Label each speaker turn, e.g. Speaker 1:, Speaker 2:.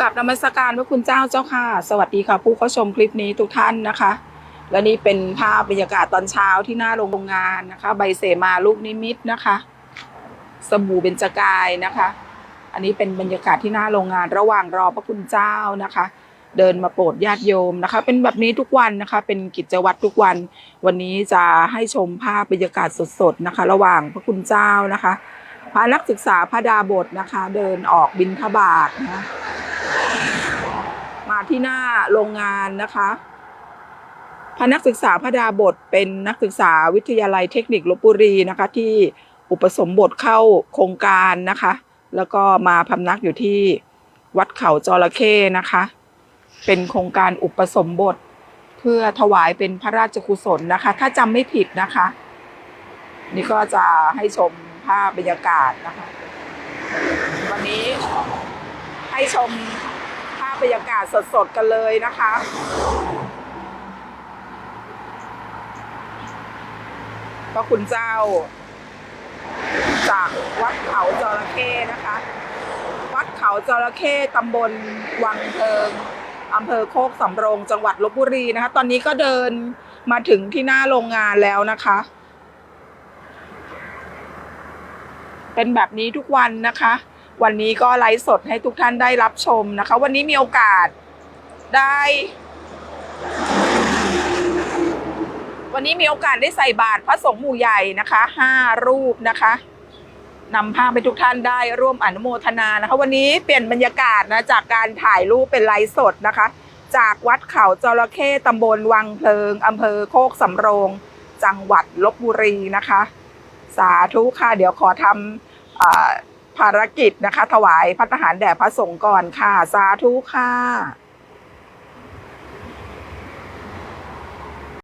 Speaker 1: กับนมัสการพระคุณเจ้าเจ้าค่ะ สวัสดีค่ะผู้เข้าชมคลิปนี้ทุกท่านนะคะ และนี่เป็นภาพบรรยากาศตอนเช้าที่หน้าโรงงานนะคะ ใบเสมาลูกนิมิตนะคะ สบู่เบญจกายนะคะ อันนี้เป็นบรรยากาศที่หน้าโรงงานระหว่างรอพระคุณเจ้านะคะ เดินมาโปรดญาติโยมนะคะ เป็นแบบนี้ทุกวันนะคะ เป็นกิจวัตรทุกวัน วันนี้จะให้ชมภาพบรรยากาศสดๆนะคะ ระหว่างพระคุณเจ้านะคะพระนักศึกษาพระดาบทนะคะ เดินออกบินทบาทนะคะ มาที่หน้าโรงงานนะคะพนักศึกษาพระดาบทเป็นนักศึกษาวิทยาลัยเทคนิคลบบุรีนะคะ ที่อุปสมบทเข้าโครงการนะคะ แล้วก็มาพำนักอยู่ที่วัดเขาจระเข้นะคะ เป็นโครงการอุปสมบทเพื่อถวายเป็นพระราชกุศลนะคะ ถ้าจำไม่ผิดนะคะ นี่ก็จะให้ชมภาพบรรยากาศนะคะ ให้ชมภาพบรรยากาศสดๆกันเลยนะคะ พระคุณเจ้า จากวัดเขาจระเข้นะคะ วัดเขาจระเข้ตำบลวังเพิงอำเภอโคกสำโรงจังหวัดลบบุรีนะคะ ตอนนี้ก็เดินมาถึงที่หน้าโรงงานแล้วนะคะ เป็นแบบนี้ทุกวันนะคะ วันนี้ก็ไลฟ์สดให้ทุกท่านได้รับชมนะคะ วันนี้มีโอกาสได้ วันนี้มีโอกาสได้ใส่บาตรพระสงฆ์หมู่ใหญ่นะคะห้ารูปนะคะนำภาพไปทุกท่านได้ร่วมอนุโมทนานะคะ วันนี้เปลี่ยนบรรยากาศนะจากการถ่ายรูปเป็นไลฟ์สดนะคะ จากวัดเขาจระเข้ตำบลวังเพลิงอำเภอโคกสำโรง จังหวัดลบบุรีนะคะ สาธุค่ะ เดี๋ยวขอทำ ภารกิจนะคะ ถวายพัฒหารแด่พระสงฆ์ก่อนค่ะ สาธุค่ะ